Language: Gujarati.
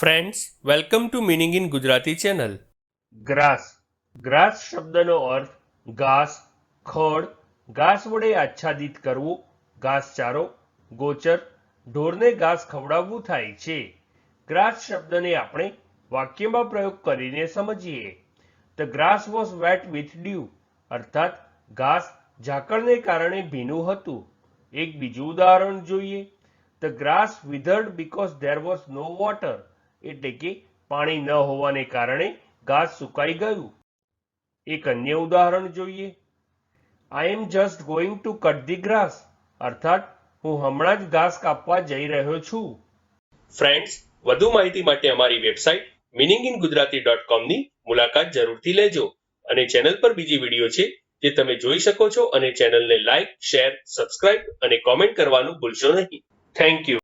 Friends welcome to meaning in Gujarati channel grass grass શબ્દનો અર્થ ઘાસ, ખડ. ઘાસ વડે આચ્છાદિત કરવું ઘાસચારો ગોચર, ઢોરને ઘાસ ખવડાવવું થાય છે. ગ્રાસ શબ્દને આપણે વાક્યમાં પ્રયોગ કરીને સમજીએ. The grass was wet with dew અર્થાત ઘાસ ઝાકળને કારણે ભીનું હતું. એક બીજું ઉદાહરણ જોઈએ. The grass withered because there was no water એટલે કે પાણી ન હોવાને કારણે ઘાસ સુકાઈ ગયું. એક અન્ય ઉદાહરણ જોઈએ. I am just going to cut the grass અર્થાત, હું હમણાં જ ઘાસ કાપવા જઈ રહ્યો છું. ફ્રેન્ડ્સ વધુ માહિતી માટે અમારી website meaning in Gujarati dot કોમની મુલાકાત જરૂરથી લેજો અને ચેનલ પર બીજી વીડિયો છે જે તમે જોઈ શકો છો અને ચેનલને લાઇક શેર સબસ્ક્રાઇબ અને કોમેન્ટ કરવાનું ભૂલશો નહીં. Thank you